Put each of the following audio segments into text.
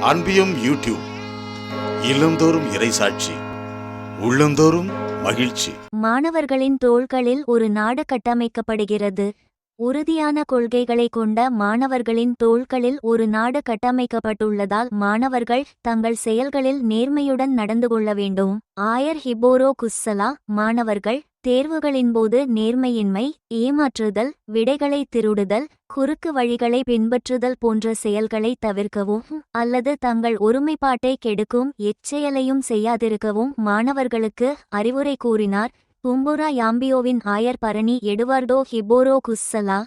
அன்பியும் YouTube இல்லந்தோறும் இறைசாட்சி உள்ளந்தோறும் மகிழ்ச்சி. மாணவர்களின் தோள்களில் ஒரு நாடு கட்டமைக்கப்படுகிறது. உறுதியான கொள்கைகளை கொண்ட மாணவர்களின் தோள்களில் ஒரு நாடு கட்டமைக்கப்பட்டுள்ளதால் மாணவர்கள் தங்கள் செயல்களில் நேர்மையுடன் நடந்து கொள்ள வேண்டும். ஆயர் ஹிபோரோ குஸ்ஸலா மாணவர்கள் தேர்வுகளின்போது நேர்மையின்மை ஏமாற்றுதல் விடைகளை திருடுதல் குறுக்கு வழிகளை பின்பற்றுதல் போன்ற செயல்களை தவிர்க்கவும் அல்லது தங்கள் ஒருமைப்பாட்டை கெடுக்கும் எச்செயலையும் செய்யாதிருக்கவும் மாணவர்களுக்கு அறிவுரை கூறினார். உம்புரா யாம்பியோவின் ஆயர் பரணி எடுவார்டோ ஹிபோரோ குஸ்ஸலா?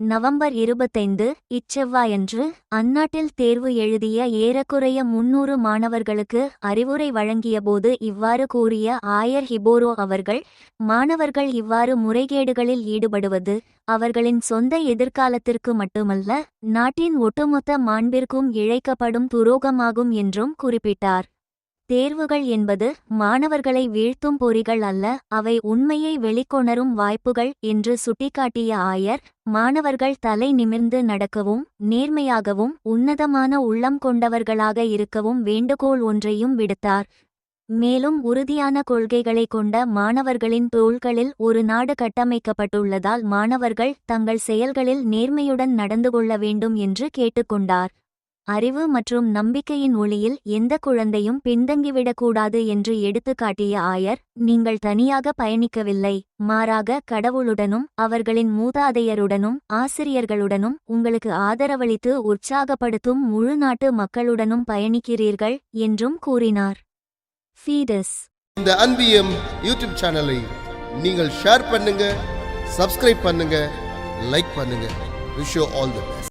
நவம்பர் இருபத்தைந்து இச்செவ்வாயன்று அந்நாட்டில் தேர்வு எழுதிய ஏறக்குறைய முன்னூறு மாணவர்களுக்கு அறிவுரை வழங்கியபோது இவ்வாறு கூறிய ஆயர் ஹிபோரோ அவர்கள் மாணவர்கள் இவ்வாறு முறைகேடுகளில் ஈடுபடுவது அவர்களின் சொந்த எதிர்காலத்திற்கு மட்டுமல்ல நாட்டின் ஒட்டுமொத்த மாண்பிற்கும் இழைக்கப்படும் துரோகமாகும் என்றும் குறிப்பிட்டார். தேர்வுகள் என்பது மாணவர்களை வீழ்த்தும் பொறிகள் அல்ல அவை உண்மையை வெளிக்கொணரும் வாய்ப்புகள் என்று சுட்டிக்காட்டிய ஆயர் மாணவர்கள் தலை நிமிர்ந்து நடக்கவும் நேர்மையாகவும் உன்னதமான உள்ளம் கொண்டவர்களாக இருக்கவும் வேண்டுகோள் ஒன்றையும் விடுத்தார். மேலும் உறுதியான கொள்கைகளை கொண்ட மாணவர்களின் தோள்களில் ஒரு நாடு கட்டமைக்கப்பட்டுள்ளதால் மாணவர்கள் தங்கள் செயல்களில் நேர்மையுடன் நடந்து கொள்ள வேண்டும் என்று கேட்டுக்கொண்டார். அறிவு மற்றும் நம்பிக்கையின் ஒளியில் எந்த குழந்தையும் பின்தங்கிவிடக்கூடாது என்று எடுத்துக்காட்டிய ஆயர் நீங்கள் தனியாக பயணிக்கவில்லை. மாறாக கடவுளுடனும் அவர்களின் மூதாதையருடனும் ஆசிரியர்களுடனும் உங்களுக்கு ஆதரவளித்து உற்சாகப்படுத்தும் முழு நாட்டு மக்களுடனும் பயணிக்கிறீர்கள் என்றும் கூறினார். ஃபீடஸ். இந்த அன்பியம் யூடியூப் சேனலை நீங்கள் ஷேர் பண்ணுங்க சப்ஸ்கிரைப் பண்ணுங்க லைக் பண்ணுங்க. Wish all the best.